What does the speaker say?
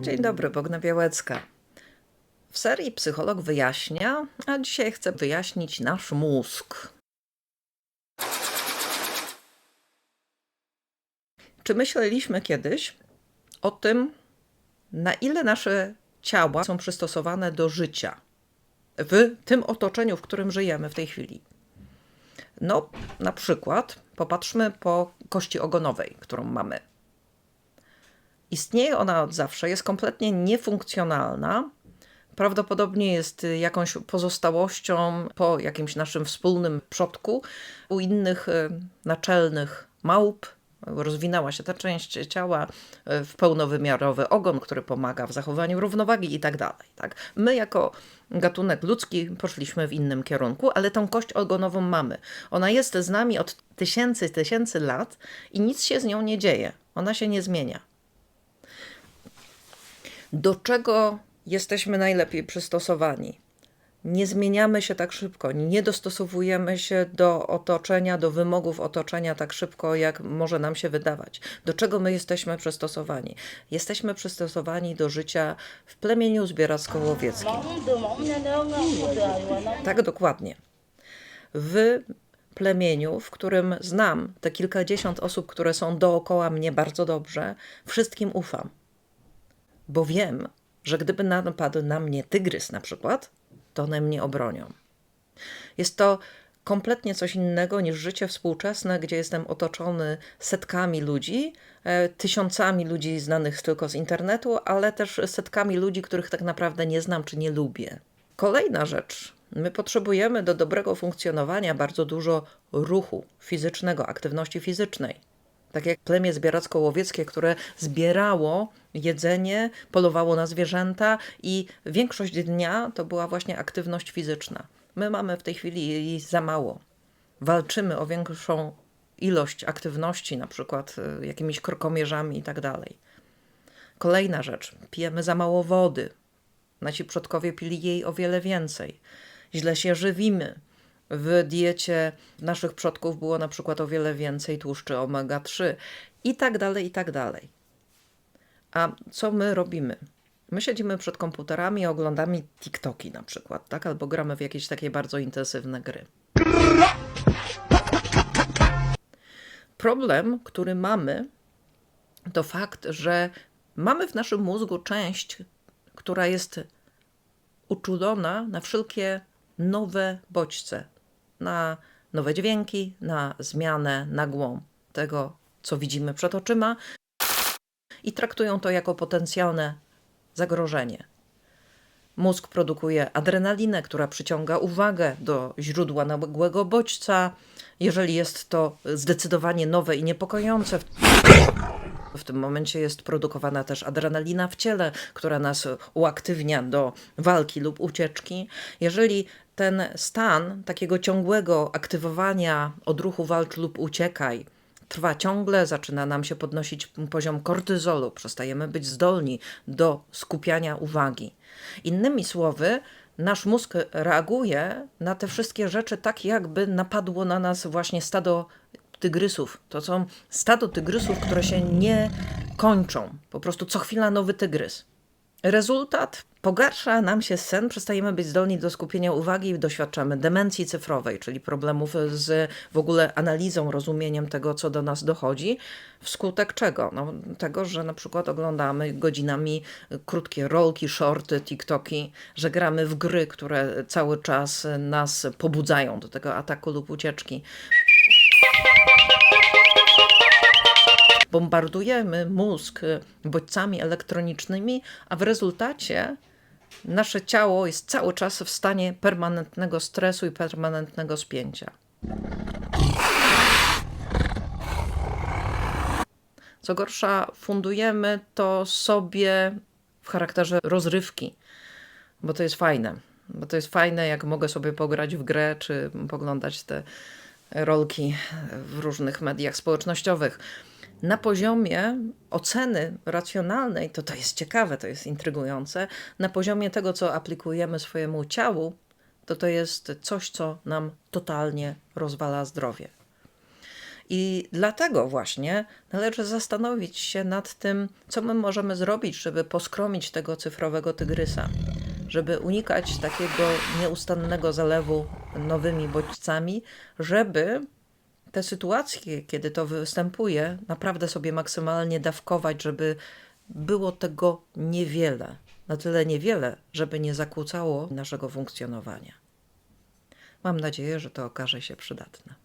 Dzień dobry, Bogna Białecka. W serii Psycholog wyjaśnia, a dzisiaj chcę wyjaśnić nasz mózg. Czy myśleliśmy kiedyś o tym, na ile nasze ciała są przystosowane do życia w tym otoczeniu, w którym żyjemy w tej chwili? No, na przykład popatrzmy po kości ogonowej, którą mamy. Istnieje ona od zawsze, jest kompletnie niefunkcjonalna. Prawdopodobnie jest jakąś pozostałością po jakimś naszym wspólnym przodku. U innych y, naczelnych małp rozwinęła się ta część ciała y, w pełnowymiarowy ogon, który pomaga w zachowaniu równowagi i tak dalej. Tak? My jako gatunek ludzki poszliśmy w innym kierunku, ale tą kość ogonową mamy. Ona jest z nami od tysięcy, tysięcy lat i nic się z nią nie dzieje. Ona się nie zmienia do czego jesteśmy najlepiej przystosowani. Nie zmieniamy się tak szybko, nie dostosowujemy się do otoczenia, do wymogów otoczenia tak szybko, jak może nam się wydawać. Do czego my jesteśmy przystosowani? Jesteśmy przystosowani do życia w plemieniu zbieracko-łowieckim. Tak dokładnie. W plemieniu, w którym znam te kilkadziesiąt osób, które są dookoła mnie bardzo dobrze, wszystkim ufam bo wiem, że gdyby napadł na mnie tygrys na przykład, to one mnie obronią. Jest to kompletnie coś innego niż życie współczesne, gdzie jestem otoczony setkami ludzi, e, tysiącami ludzi znanych tylko z internetu, ale też setkami ludzi, których tak naprawdę nie znam czy nie lubię. Kolejna rzecz. My potrzebujemy do dobrego funkcjonowania bardzo dużo ruchu fizycznego, aktywności fizycznej. Tak jak plemię zbieracko-łowieckie, które zbierało jedzenie, polowało na zwierzęta i większość dnia to była właśnie aktywność fizyczna. My mamy w tej chwili jej za mało. Walczymy o większą ilość aktywności, na przykład y, jakimiś krokomierzami i tak dalej. Kolejna rzecz, pijemy za mało wody. Nasi przodkowie pili jej o wiele więcej. Źle się żywimy w diecie naszych przodków było na przykład o wiele więcej tłuszczy omega-3 i tak dalej, i tak dalej. A co my robimy? My siedzimy przed komputerami i oglądamy TikToki na przykład, tak? Albo gramy w jakieś takie bardzo intensywne gry. Problem, który mamy, to fakt, że mamy w naszym mózgu część, która jest uczulona na wszelkie nowe bodźce, na nowe dźwięki, na zmianę nagłą tego, co widzimy przed oczyma i traktują to jako potencjalne zagrożenie. Mózg produkuje adrenalinę, która przyciąga uwagę do źródła nagłego bodźca. Jeżeli jest to zdecydowanie nowe i niepokojące, w tym momencie jest produkowana też adrenalina w ciele, która nas uaktywnia do walki lub ucieczki. Jeżeli ten stan takiego ciągłego aktywowania odruchu walcz lub uciekaj trwa ciągle, zaczyna nam się podnosić poziom kortyzolu, przestajemy być zdolni do skupiania uwagi. Innymi słowy, nasz mózg reaguje na te wszystkie rzeczy tak, jakby napadło na nas właśnie stado tygrysów. To są stado tygrysów, które się nie kończą. Po prostu co chwila nowy tygrys. Rezultat? Pogarsza nam się sen, przestajemy być zdolni do skupienia uwagi i doświadczamy demencji cyfrowej, czyli problemów z w ogóle analizą, rozumieniem tego, co do nas dochodzi. Wskutek czego? No, tego, że na przykład oglądamy godzinami krótkie rolki, shorty, TikToki, że gramy w gry, które cały czas nas pobudzają do tego ataku lub ucieczki. Bombardujemy mózg bodźcami elektronicznymi, a w rezultacie nasze ciało jest cały czas w stanie permanentnego stresu i permanentnego spięcia. Co gorsza, fundujemy to sobie w charakterze rozrywki, bo to jest fajne. Bo to jest fajne, jak mogę sobie pograć w grę, czy poglądać te rolki w różnych mediach społecznościowych na poziomie oceny racjonalnej, to to jest ciekawe, to jest intrygujące, na poziomie tego, co aplikujemy swojemu ciału, to to jest coś, co nam totalnie rozwala zdrowie. I dlatego właśnie należy zastanowić się nad tym, co my możemy zrobić, żeby poskromić tego cyfrowego tygrysa, żeby unikać takiego nieustannego zalewu nowymi bodźcami, żeby te sytuacje, kiedy to występuje, naprawdę sobie maksymalnie dawkować, żeby było tego niewiele, na tyle niewiele, żeby nie zakłócało naszego funkcjonowania. Mam nadzieję, że to okaże się przydatne.